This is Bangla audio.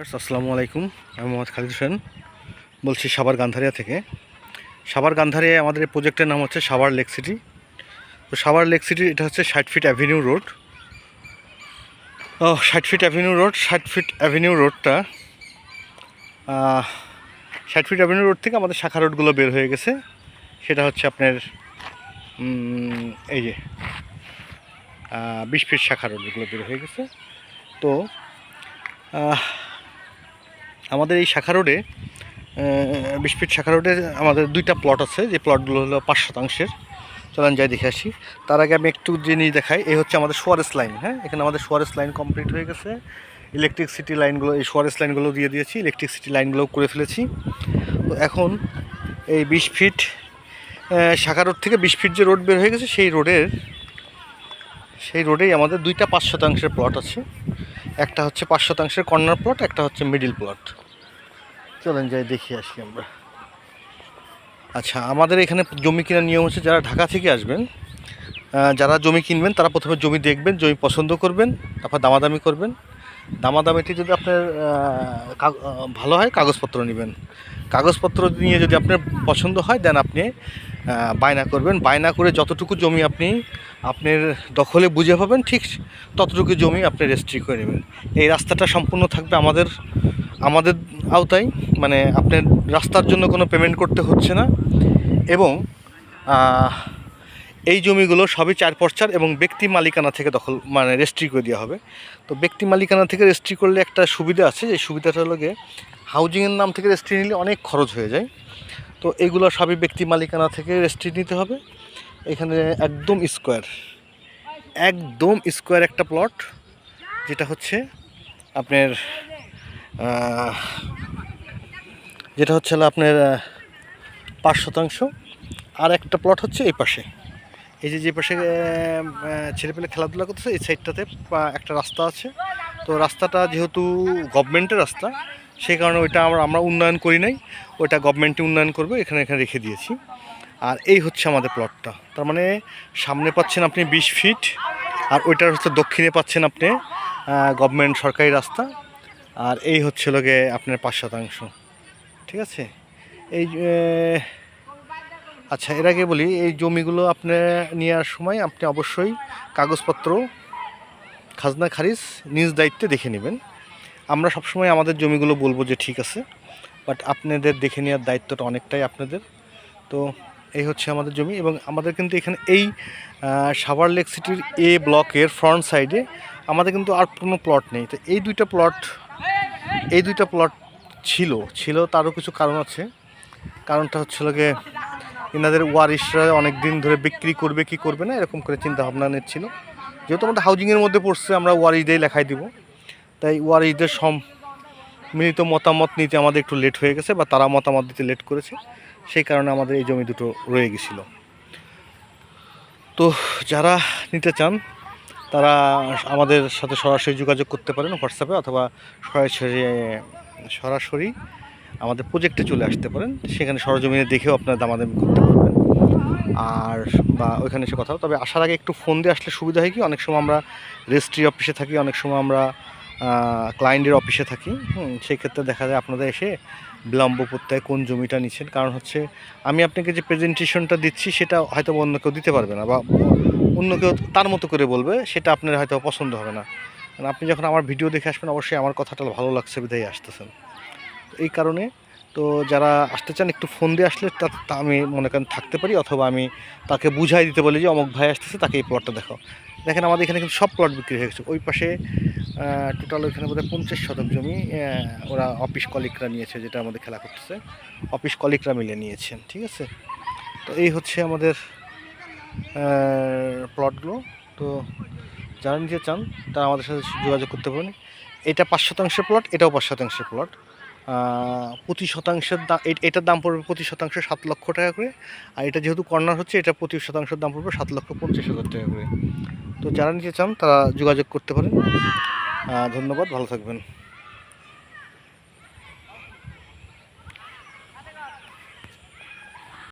আসসালামু আলাইকুম। আমি মোহাম্মদ খালিদ হোসেন। বলছি সাবার গান্ধারিয়া থেকে। সাভার গান্ধারিয়া আমাদের এই প্রজেক্টের নাম হচ্ছে সাভার লেক সিটি। তো সাভার লেক সিটি, এটা হচ্ছে ষাট ফিট অ্যাভিনিউ রোড। ও ষাট ফিট অ্যাভিনিউ রোড, ষাট ফিট অ্যাভিনিউ রোডটা ষাট ফিট অ্যাভিনিউ রোড থেকে আমাদের শাখা রোডগুলো বের হয়ে গেছে। সেটা হচ্ছে আপনার এই যে বিশ ফিট শাখা রোডগুলো বের হয়ে গেছে। তো আমাদের এই শাখা রোডে বিশ ফিট শাখা রোডে আমাদের দুইটা প্লট আছে। যে প্লটগুলো হলো পাঁচ শতাংশের। চলেন যাই দেখে আসি। তার আগে আমি একটু জিনিস দেখাই। এই হচ্ছে আমাদের সোয়ারেস লাইন হ্যাঁ? এখানে আমাদের সোয়ারেস লাইন কমপ্লিট হয়ে গেছে। ইলেকট্রিসিটি লাইনগুলো এই সোয়ারেস লাইনগুলো দিয়ে দিয়েছি। ইলেকট্রিসিটি লাইনগুলো করে ফেলেছি। তো এখন এই বিশ ফিট শাখা রোড থেকে বিশ ফিট যে রোড বের হয়ে গেছে, সেই রোডের সেই রোডেই আমাদের দুইটা পাঁচ শতাংশের প্লট আছে। একটা হচ্ছে পাঁচ শতাংশের কর্নার প্লট, একটা হচ্ছে মিডিল প্লট। চলেন যাই, দেখি আসি আমরা। আচ্ছা আমাদের এখানে জমি কেনার নিয়ম হচ্ছে যারা ঢাকা থেকে আসবেন যারা জমি কিনবেন, তারা প্রথমে জমি দেখবেন, জমি পছন্দ করবেন, তারপর দামাদামি করবেন। দামাদামিটি যদি আপনার ভালো হয়, কাগজপত্র নেবেন। কাগজপত্র নিয়ে যদি আপনার পছন্দ হয়, দেন আপনি বায়না করবেন। বায়না করে যতটুকু জমি আপনি আপনার দখলে বুঝে পাবেন, ঠিক ততটুকু জমি আপনি রেজিস্ট্রি করে নেবেন। এই রাস্তাটা সম্পূর্ণ থাকবে আমাদের আমাদের আওতায়। মানে আপনার রাস্তার জন্য কোনো পেমেন্ট করতে হচ্ছে না। এবং এই জমিগুলো সবই চার পর্চার এবং ব্যক্তি মালিকানা থেকে দখল মানে রেজিস্ট্রি করে দেওয়া হবে। তো ব্যক্তি মালিকানা থেকে রেজিস্ট্রি করলে একটা সুবিধা আছে, যে সুবিধাটা হলো গিয়ে হাউজিংয়ের নাম থেকে রেজিস্ট্রি নিলে অনেক খরচ হয়ে যায়। তো এগুলো সবই ব্যক্তি মালিকানা থেকে রেজিস্ট্রি নিতে হবে। এখানে একদম স্কোয়ার একদম স্কোয়ার একটা প্লট যেটা হচ্ছে আপনার যেটা হচ্ছে আপনার পাঁচ শতাংশ। আর একটা প্লট হচ্ছে এই পাশে। এই যে যে পাশে ছেলেপেলে খেলাধুলা করতেছে, এই সাইডটাতে একটা রাস্তা আছে। তো রাস্তাটা যেহেতু গভর্নমেন্টের রাস্তা, সেই কারণে ওইটা আমরা আমরা উন্নয়ন করি নাই। ওইটা গভর্নমেন্টই উন্নয়ন করবে, এখানে এখানে রেখে দিয়েছি। আর এই হচ্ছে আমাদের প্লটটা তার মানে সামনে পাচ্ছেন আপনি বিশ ফিট আর ওইটার হচ্ছে দক্ষিণে পাচ্ছেন আপনি গভর্নমেন্ট সরকারি রাস্তা। আর এই হচ্ছে লোকে আপনার পাঁচ শতাংশ ঠিক আছে? এই আচ্ছা এর আগে বলি, এই জমিগুলো আপনি নেওয়ার সময় আপনি অবশ্যই কাগজপত্র, খাজনা, খারিজ নিজ দায়িত্বে দেখে নেবেন। আমরা সবসময় আমাদের জমিগুলো বলব যে ঠিক আছে, বাট আপনাদের দেখে নেওয়ার দায়িত্বটা অনেকটাই আপনাদের। তো এই হচ্ছে আমাদের জমি এবং আমাদের কিন্তু এখানে এই সাভার লেক সিটির এ ব্লকের ফ্রন্ট সাইডে আমাদের কিন্তু আর কোনো প্লট নেই। তো এই দুইটা প্লট, এই দুইটা প্লট ছিল ছিল তারও কিছু কারণ আছে। কারণটা হচ্ছিল গিয়ে এনাদের ওয়ারিশরা অনেক দিন ধরে বিক্রি করবে, কি করবে না, এরকম করে চিন্তা ভাবনা নিচ্ছিল। যেহেতু আমাদের হাউজিংয়ের মধ্যে পড়ছে, আমরা ওয়ারিশদের লেখাই দিব। তাই ওয়ারিশদের সম মিলিত মতামত নিতে আমাদের একটু লেট হয়ে গেছে, বা তারা মতামত দিতে লেট করেছে। সেই কারণে আমাদের এই জমি দুটো রয়ে গেছিল। তো যারা নিতে চান, তারা আমাদের সাথে সরাসরি যোগাযোগ করতে পারেন হোয়াটসঅ্যাপে, অথবা সরাসরি সরাসরি আমাদের প্রজেক্টে চলে আসতে পারেন। সেখানে সরজমিনে দেখেও আপনারা দামাদামি করতে পারবেন। আর বা ওইখানে এসে কথা তবে আসার আগে একটু ফোন দিয়ে আসলে সুবিধা হয় কি, অনেক সময় আমরা রেজিস্ট্রি অফিসে থাকি, অনেক সময় আমরা ক্লায়েন্টের অফিসে থাকি। সেই ক্ষেত্রে দেখা যায় আপনাদের এসে বিলম্ব করতে কোন জমিটা নিচ্ছেন। কারণ হচ্ছে আমি আপনাকে যে প্রেজেন্টেশনটা দিচ্ছি, সেটা হয়তো অন্য কেউ দিতে পারবে না বা অন্য কেউ তার মতো করে বলবে, সেটা আপনার হয়তো পছন্দ হবে না। আপনি যখন আমার ভিডিও দেখে আসবেন, অবশ্যই আমার কথাটা ভালো লাগছে বিধায় আসতেছেন। এই কারণে। তো যারা আসতে চান, একটু ফোন দিয়ে আসলে তা আমি মনে করেন থাকতে পারি, অথবা আমি তাকে বুঝাই দিতে বলি যে, অমুক ভাই আসতেছে, তাকে এই প্লটটা দেখাও। দেখেন, আমাদের এখানে কিন্তু সব প্লট বিক্রি হয়ে গেছে। ওই পাশে টোটাল ওইখানে বোধহয় পঞ্চাশ শতক জমি ওরা অফিস কলিকরা নিয়েছে, যেটা আমাদের খেলা করতেছে। অফিস কলিকরা মিলে নিয়েছেন, ঠিক আছে? তো এই হচ্ছে আমাদের প্লটগুলো তো যারা নিতে চান, তারা আমাদের সাথে যোগাযোগ করতে পারেন। এটা পাঁচ শতাংশের প্লট এটাও পাঁচ শতাংশের প্লট প্রতি শতাংশের দাম এটার দাম পড়বে প্রতি শতাংশ সাত লক্ষ টাকা করে। আর এটা যেহেতু কর্নার হচ্ছে, এটা প্রতি শতাংশের দাম পড়বে সাত লক্ষ পঞ্চাশ হাজার টাকা করে। তো যারা নিতে চান, তারা যোগাযোগ করতে পারেন। ধন্যবাদ, ভালো থাকবেন।